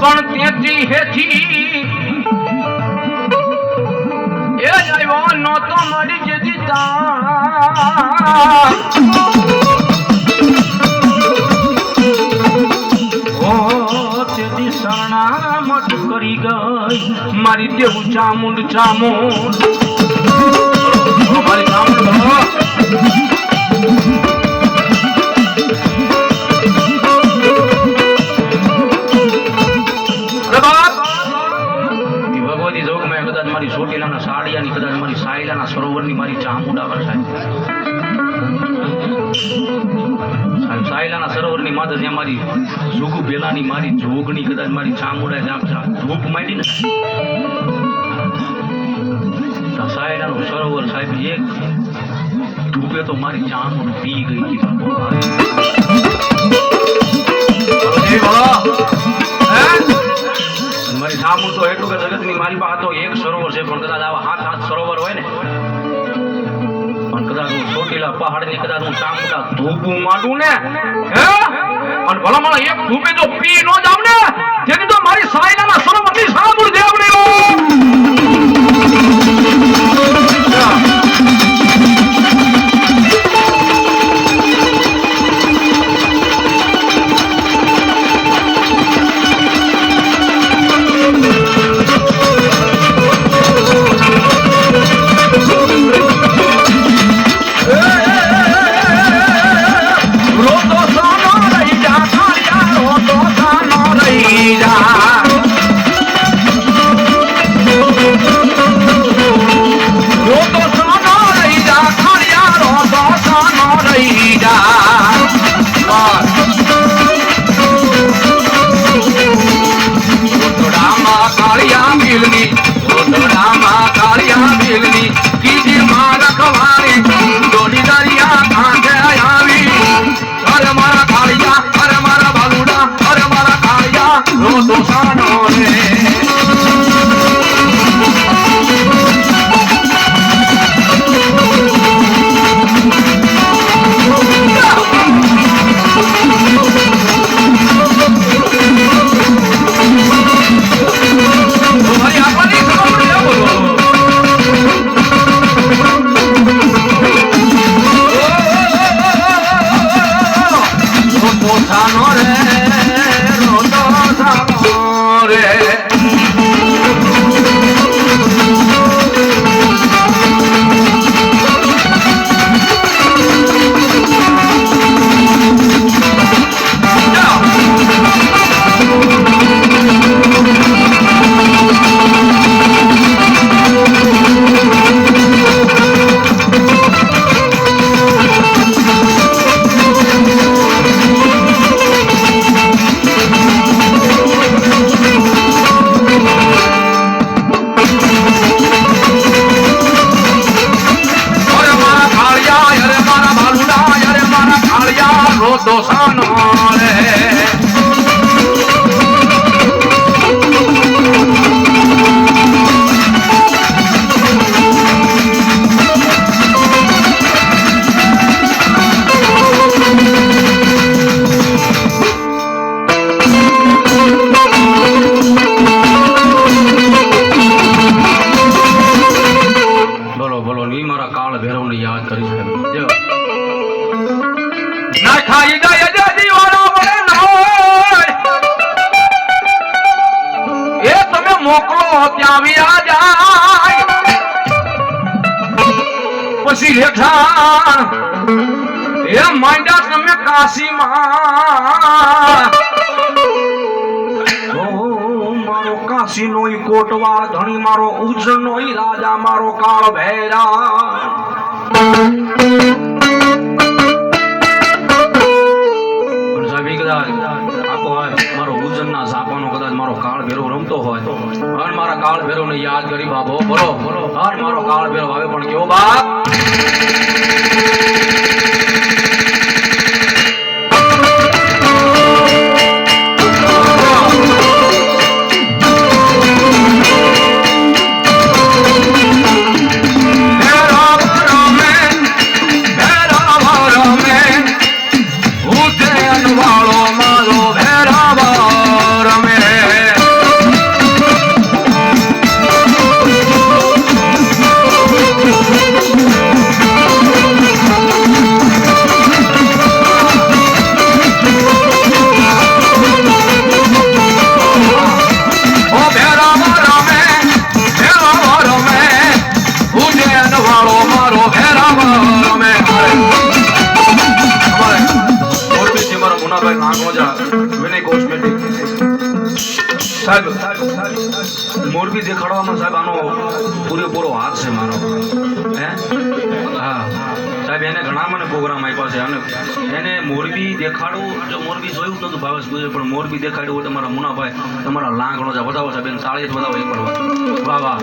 પણ તેથી હેથી એ આવ્યો નહોતો મળી જતી શરણામત કરી ગઈ મારી દેવું ચામુંડ ચામુંડ. મારી ચામુંડ જોગમાં કદાચ મારી જોગુ બેલાની મારી જોગણી કદાચ મારી ચામુડા જ્યાં ધૂપ માંડી ને તો સાયલાનું સરોવર સાહેબ એક ધૂપે તો મારી ચામુંડ પી ગઈ? મારી ચામુંડ તો એટલું કે જગતની મારી પાસે એક સરોવર છે પણ કદાચ આવા હાથ હાથ સરોવર હોય ને પણ કદાચ હું ચોટીલા પહાડની કદાચ હું ચામુંડા ધૂપું માંડું ને અને ભલામણ એક ધૂપે તો પી નો જાવ ને જેથી તો મારી સાયલાના સરોવરની સામું દેવડી dos. Ah, ¡Vámonos! ત્યાં જાય પછી હેઠા એ માંડા તમે કાશીમાં. મારો કાશીનો ઈ કોટવાળ ધણી, મારો ઉજ્જન નો રાજા, મારો કાળ ભૈરા. મારો કાળ ભેરો રમતો હોય. હર મારા કાળ ભેરોને યાદ કરી બાબો બોલો બોલો, હર મારો કાળ ભેરો આવે પણ કેવો બાપ? મોરબી દેખાડવામાં સાહેબ આનો પૂરેપૂરો હાથ છે મારો હે હા સાહેબ એને ઘણા મને પ્રોગ્રામ આપ્યા છે અને એને મોરબી દેખાડવું જો મોરબી જોયું નતું ભાવેશ ગુજરાત પણ મોરબી દેખાડવું હોય તમારા મુનાભાઈ તમારા લાંગણો છે વધાવો સાહેબ એને તાળી જ વધાવો એક પણ વાહ વાહ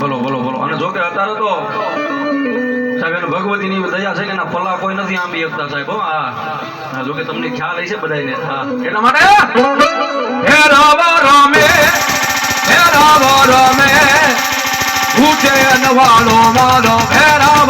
બોલો બોલો બોલો અને જોકે અત્યારે તો સાહેબ, એને ભગવતીની દયા છે કે એના પલ્લા કોઈ નથી આંબી શકતા સાહેબ, હો, હા. હા જો તમને ખ્યાલ હશે બધાને હા. એટલા માટે? હે રામ રામે, હે રામ રામે ભૂતે નવાલો મારો, હે રામે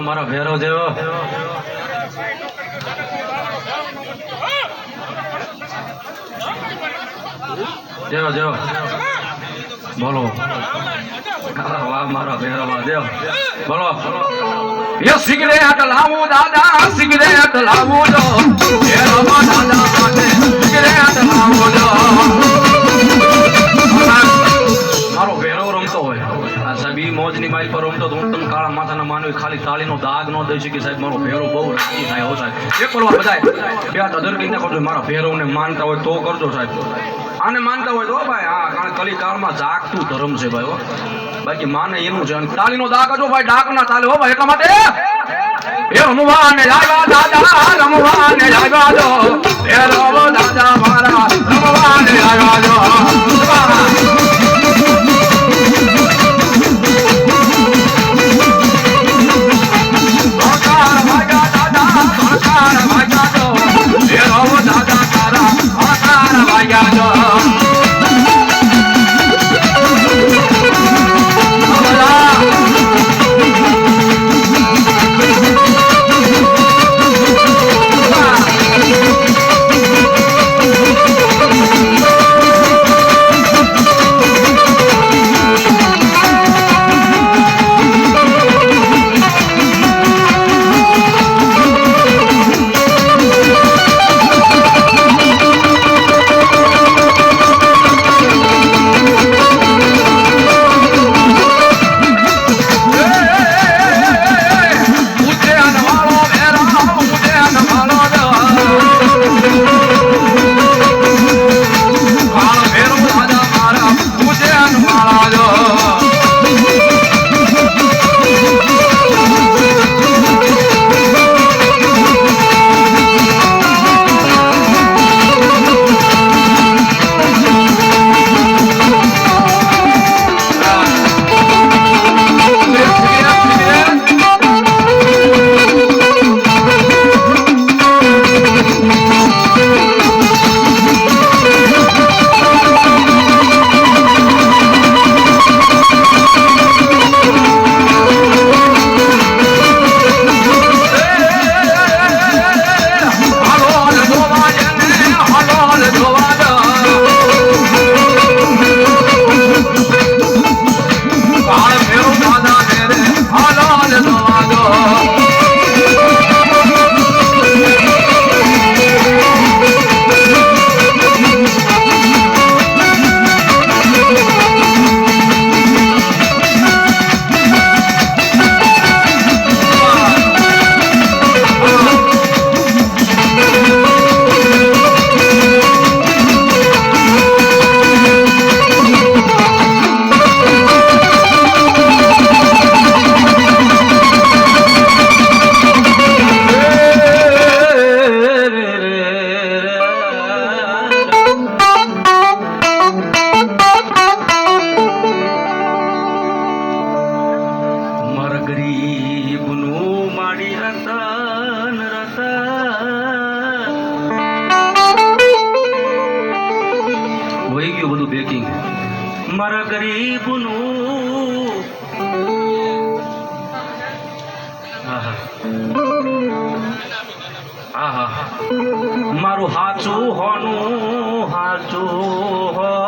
દેવો મારો ભેરો જેવો જેવો જેવો બોલો. વાહ મારો ભેરો વાહ દેવો બોલો. યે સિગરેટ લાવું, દાદા, સિગરેટ લાવું, જો. ભેરો દાદા સિગરેટ લાવું, જો. આ સાહેબ, ઈ મોજની બાઈ પર રમતો હું તમને કાળા માથાના માનવી ખાલી તાળીનો દાગ ન દઈ શકી સાહેબ, મારો ભેરો બહુ રાજી થાય હો સાહેબ. એક વાર બધાય, બે હાથ અધર કરીને કરજો મારા ભેરોને માનતા હોય તો કરજો સાહેબ. આને માનતા હોય તો ભાઈ, હા, કારણ કલી કાળમાં જાગતું ધર્મ છે ભાઈ બાકી માને એનું છે તાળીનો દાગ જો ભાઈ ડાક ના ચાલે હો ભાઈ, એટલા માટે? એ રમવાને લાગ્યા દાદા રમવાને લાગ્યા જો મારા ગરીબનું. મારું હાચું હોનું હાચું હોનું